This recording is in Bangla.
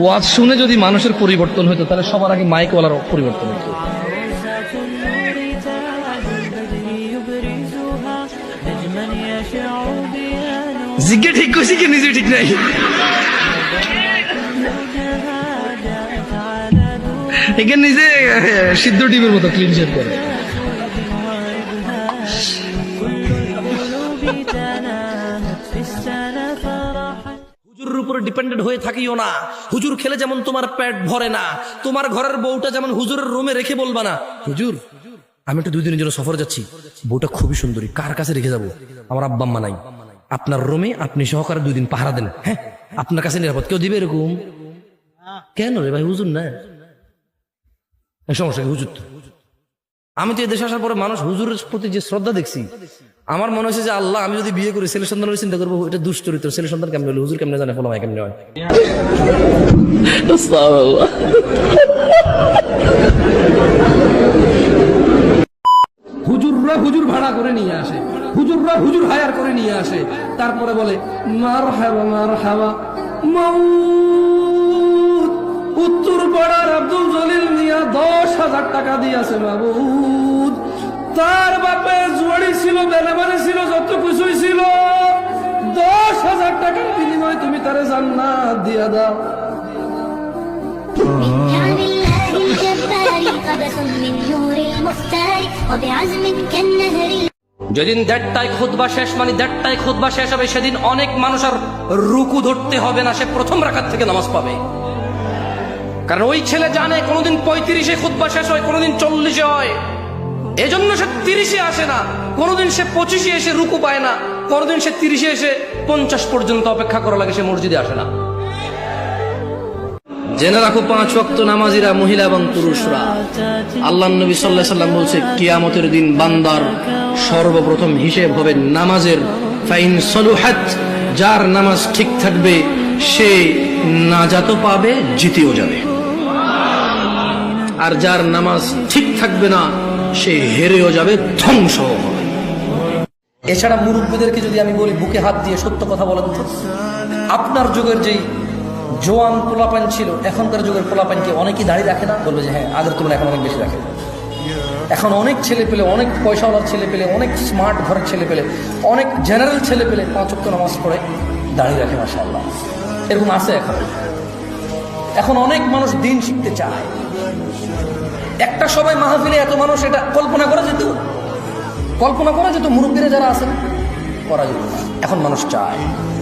ওয়াজ শুনে যদি মানুষের পরিবর্তন হতো তাহলে সবার আগে মাইকওয়ালার পরিবর্তন হতো জিজ্ঞে ঠিক করছি কি নিজে ঠিক নাই? এখানে নিজে সিদ্ধ ডিমের মতো ক্লিন শেভ করে। উপরে ডিপেন্ডেন্ট হয়ে থাকিও না। হুজুর খেলে যেমন তোমার পেট ভরে না, তোমার ঘরের বউটা যেমন হুজুরের রুমে রেখে বলবা না। হুজুর, আমি একটু দুই দিনের জন্য সফর যাচ্ছি। বউটা খুবই সুন্দরী, কার কাছে রেখে যাব? আমার আব্বা আম্মা নাই। আপনার রুমে আপনি সহকারে দুই দিন পাহারা দেন হ্যাঁ? আপনার কাছে নিরাপদ, কেউ দিবে এরকম? কেন রে ভাই, হুজুর না। সমস্যা হুজুর তো। আমি তো এদেশে আসার পরে মানুষ হুজুরের প্রতি যে শ্রদ্ধা দেখছি আমার মনে হয়েছে যে আল্লাহ আমি যদি বিয়ে করি ছেলে সন্তান চিন্তা করব এটা দুশ্চরিত্র। ছেলে সন্তান কেমন হলে? হুজুর কেমনে জানে? ফলো কেমনে হয়? হুজুররা হুজুর ভাড়া করে নিয়ে আসে। হুজুররা হুজুর হায়ার করে নিয়ে আসে। তারপরে বলে মার হাবা মার হাবা উত্তর পাড়ার আব্দুল জলিল দিয়া দশ হাজার টাকা দিয়েছে বাবু তার বাপে জুয়ারি ছিল বেলাবারি ছিল, যত কিছুই ছিল। দশ হাজার টাকার বিনিময়ে তুমি তারে জান্না দিয়া দাও। যেদিন দেড়টায় খুদবা শেষ মানে দেড়টায় খুদবা শেষ হবে, সেদিন অনেক মানুষ আর রুকু ধরতে হবে না, সে প্রথম রাখার থেকে নামাজ পাবে। কারণ ওই ছেলে জানে কোনোদিন পঁয়ত্রিশে খুদবা শেষ হয়, কোনোদিন চল্লিশে হয়। এজন্য সে তিরিশে আসে না। কোনোদিন সে পঁচিশে এসে রুকু পায় না। কোনোদিন সে তিরিশে এসে পঞ্চাশ পর্যন্ত অপেক্ষা করা লাগে, সে মসজিদে আসে না। জেনে রাখো, পাঁচ ওয়াক্ত নামাজিরা মহিলা এবং পুরুষরা। আল্লাহ নবী সাল্লাহ সাল্লাম বলছে, কিয়ামতের দিন বান্দার সর্বপ্রথম হিসেব হবে নামাজের। ফাইন সলুহাত, যার নামাজ ঠিক থাকবে, সে নাজাতও পাবে জিতেও যাবে। আর যার নামাজ ঠিক থাকবে না, সে হেরেও যাবে, ধ্বংস এছাড়া মুরব্বীদেরকে যদি আমি বলি, বুকে হাত দিয়ে সত্য কথা বলেন তো আপনার যুগের যেই জোয়ান পোলাপান ছিল, এখনকার যুগের পোলাপানকে অনেকেই দাঁড়িয়ে রাখে না, বলবে যে হ্যাঁ আগের তুলনায় এখন অনেক বেশি রাখে। এখন অনেক ছেলে পেলে, অনেক পয়সাওয়ালার ছেলে পেলে, অনেক স্মার্ট ঘরের ছেলে পেলে, অনেক জেনারেল ছেলে পেলে পাঁচ নামাজ পড়ে দাঁড়িয়ে রাখে মাসা আল্লাহ এরকম আছে এখন? এখন অনেক মানুষ দিন শিখতে চায়। একটা সবাই মাহফিলে এত মানুষ এটা কল্পনা করা যেত। কল্পনা করা যেত মুরব্বীরা যারা আছেন, করা যেত এখন মানুষ চায়।